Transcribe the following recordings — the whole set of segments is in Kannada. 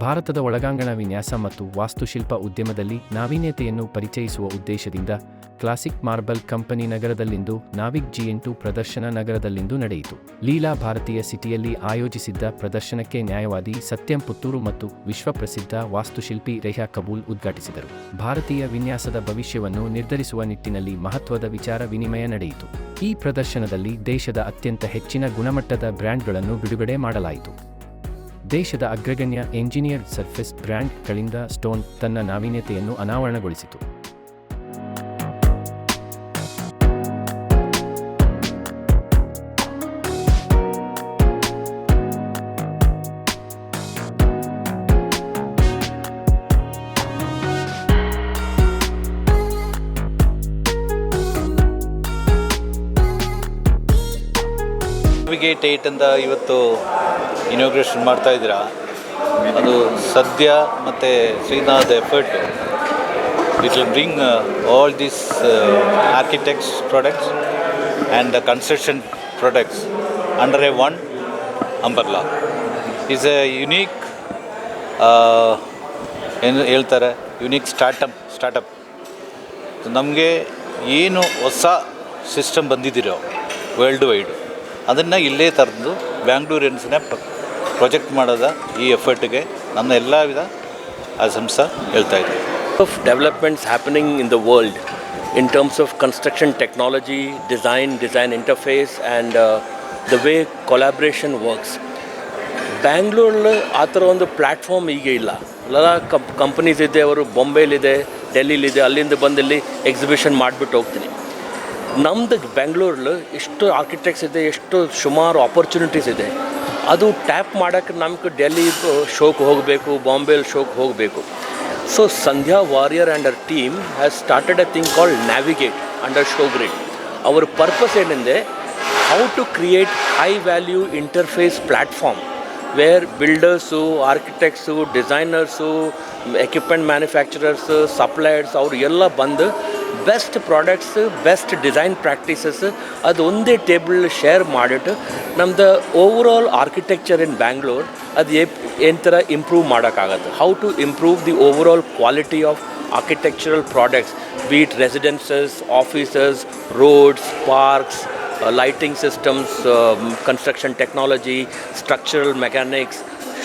ಭಾರತದ ಒಳಗಾಂಗಣ ವಿನ್ಯಾಸ ಮತ್ತು ವಾಸ್ತುಶಿಲ್ಪ ಉದ್ಯಮದಲ್ಲಿ ನಾವೀನ್ಯತೆಯನ್ನು ಪರಿಚಯಿಸುವ ಉದ್ದೇಶದಿಂದ ಕ್ಲಾಸಿಕ್ ಮಾರ್ಬಲ್ ಕಂಪನಿ ನಗರದಲ್ಲಿಂದು ನಾವಿಕ್ ಜಿ ಎಂಟು ಪ್ರದರ್ಶನ ನಗರದಲ್ಲಿಂದು ನಡೆಯಿತು. ಲೀಲಾ ಭಾರತೀಯ ಸಿಟಿಯಲ್ಲಿ ಆಯೋಜಿಸಿದ್ದ ಪ್ರದರ್ಶನಕ್ಕೆ ನ್ಯಾಯವಾದಿ ಸತ್ಯಂ ಪುತ್ತೂರು ಮತ್ತು ವಿಶ್ವಪ್ರಸಿದ್ಧ ವಾಸ್ತುಶಿಲ್ಪಿ ರೆಹಾ ಕಬೂಲ್ ಉದ್ಘಾಟಿಸಿದರು. ಭಾರತೀಯ ವಿನ್ಯಾಸದ ಭವಿಷ್ಯವನ್ನು ನಿರ್ಧರಿಸುವ ನಿಟ್ಟಿನಲ್ಲಿ ಮಹತ್ವದ ವಿಚಾರ ವಿನಿಮಯ ನಡೆಯಿತು. ಈ ಪ್ರದರ್ಶನದಲ್ಲಿ ದೇಶದ ಅತ್ಯಂತ ಹೆಚ್ಚಿನ ಗುಣಮಟ್ಟದ ಬ್ರ್ಯಾಂಡ್ಗಳನ್ನು ಬಿಡುಗಡೆ ಮಾಡಲಾಯಿತು. ದೇಶದ ಅಗ್ರಗಣ್ಯ ಎಂಜಿನಿಯರ್ಡ್ ಸರ್ಫೇಸ್ ಬ್ರ್ಯಾಂಡ್ಗಳಿಂದ ಸ್ಟೋನ್ ತನ್ನ ನಾವೀನ್ಯತೆಯನ್ನು ಅನಾವರಣಗೊಳಿಸಿತು. ನಾವಿಗೇಟ್ ಏಟ್ ಅಂತ ಇವತ್ತು ಇನಾಗ್ರೇಷನ್ ಮಾಡ್ತಾ ಇದ್ದೀರಾ? ಅದು ಸದ್ಯ ಮತ್ತು Srinath effort it will bring all these architects products and the construction products under a one umbrella is a unique ಏನು ಹೇಳ್ತಾರೆ ಯುನೀಕ್ ಸ್ಟಾರ್ಟಪ್ ಸ್ಟಾರ್ಟಪ್ ನಮಗೆ ಏನು ಹೊಸ ಸಿಸ್ಟಮ್ ಬಂದಿದ್ದೀರೋ ವರ್ಲ್ಡ್ ವೈಡ್ ಅದನ್ನು ಇಲ್ಲೇ ತರದು ಬ್ಯಾಂಗ್ಳೂರಿಯನ್ಸ್ನ ಪ್ರೊಜೆಕ್ಟ್ ಮಾಡೋದ ಈ ಎಫರ್ಟ್ಗೆ ನನ್ನ ಎಲ್ಲ ವಿಧ ಆ ಸಂಸ ಹೇಳ್ತಾ ಇದೆ of developments happening in the world in terms of construction technology design design interface and uh, way collaboration works. ಬ್ಯಾಂಗ್ಳೂರಲ್ಲಿ ಆ ಥರ ಒಂದು ಪ್ಲ್ಯಾಟ್ಫಾರ್ಮ್ ಈಗ ಇಲ್ಲ. ಎಲ್ಲ ಕಂಪ್ ಕಂಪನೀಸ್ ಇದೆ ಅವರು ಬೊಂಬೆಲಿದೆ ಡೆಲ್ಲಿಲಿದೆ ಅಲ್ಲಿಂದ ಬಂದಲ್ಲಿ ಎಕ್ಸಿಬಿಷನ್ ಮಾಡಿಬಿಟ್ಟು ಹೋಗ್ತೀನಿ. ನಮ್ಮದು ಬೆಂಗಳೂರಲ್ಲಿ ಎಷ್ಟು ಆರ್ಕಿಟೆಕ್ಟ್ಸ್ ಇದೆ, ಎಷ್ಟು ಸುಮಾರು ಆಪರ್ಚುನಿಟೀಸ್ ಇದೆ. ಅದು ಟ್ಯಾಪ್ ಮಾಡೋಕ್ಕೆ ನಮ್ಗೆ ಡೆಲ್ಲಿ ಶೋಕ್ಗೆ ಹೋಗಬೇಕು ಬಾಂಬೆಲಿ ಶೋಕ್ ಹೋಗಬೇಕು. So Sandhya Warrier and our team has started a thing called navigate under show grid ಅವ್ರ ಪರ್ಪಸ್ ಏನೆಂದರೆ how to create high value interface platform where builders architects designers equipment manufacturers suppliers ಅವರು ಎಲ್ಲ ಬಂದು best products best design practices ಅದು ಒಂದೇ ಟೇಬಲ್ ಶೇರ್ ಮಾಡಿಟ್ಟು ನಮ್ದು ಓವರಾಲ್ ಆರ್ಕಿಟೆಕ್ಚರ್ ಇನ್ ಬ್ಯಾಂಗ್ಳೂರ್ ಅದು ಏನು ಥರ improve ಮಾಡೋಕ್ಕಾಗತ್ತೆ. How to improve the overall quality of architectural products be it residences offices roads parks lighting systems construction technology structural mechanics,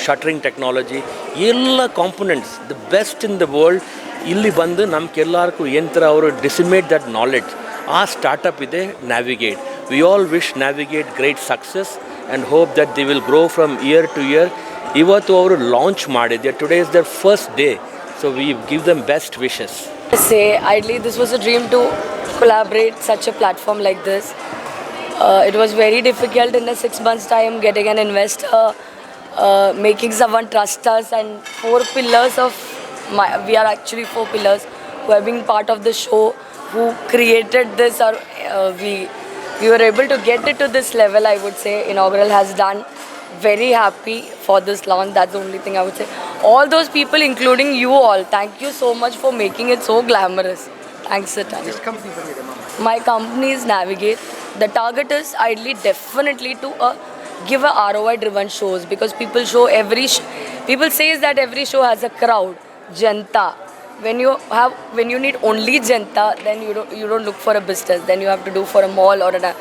shuttering technology ಎಲ್ಲ components the best in the world ಇಲ್ಲಿ ಬಂದು ನಮ್ಗೆಲ್ಲರಿಗೂ ಏನು ಅವರು ಡಿಸಿಮೇಟ್ ದಟ್ ನಾಲೆಡ್ಜ್ ಆ ಸ್ಟಾರ್ಟಪ್ ಇದೆ navigate we all wish navigate great success and hope that the will grow from year to year ಇವತ್ತು ಅವರು ಲಾಂಚ್ ಮಾಡಿದೆ today is their first day so we give them best wishes say idly this was a dream to collaborate such a platform like this. Uh, it was very difficult in the six months time getting an investor uh, making someone trust us and four pillars of my we are actually four pillars who have been part of the show who created this or uh, we we were able to get it to this level i would say inaugural has done very happy for this launch. That's the only thing I would say. All those people, including you all, thank you so much for making it so glamorous. Thanks, Satan. My company is Navigate. The target is ideally definitely to uh, give a ROI driven shows because people show every sh- people says that every show has a crowd, janta. When you have when you need only janta, then you don't you don't look for a business. Then you have to do for a mall or a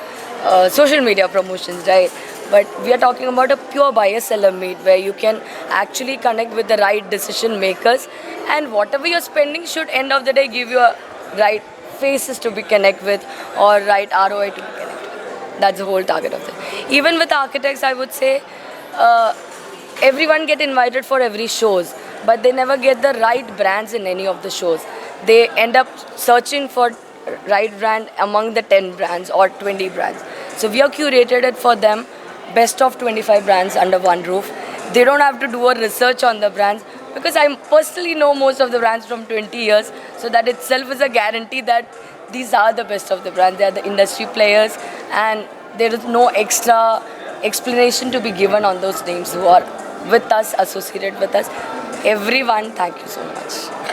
uh, social media promotions, right? But we are talking about a pure buyer seller meet where you can actually connect with the right decision makers and whatever you're spending should end of the day give you a right faces to be connect with or right ROI to be connect with. That's the whole target of it. Even with architects, I would say uh, everyone get invited for every shows, but they never get the right brands in any of the shows. They end up searching for right brand among the 10 brands or 20 brands. So we have curated it for them, best of 25 brands under one roof. They don't have to do a research on the brands because I personally know most of the brands from 20 years. So that itself is a guarantee that these are the best of the brands. They are the industry players and there is no extra explanation to be given on those names who are with us, associated with us. Everyone, thank you so much.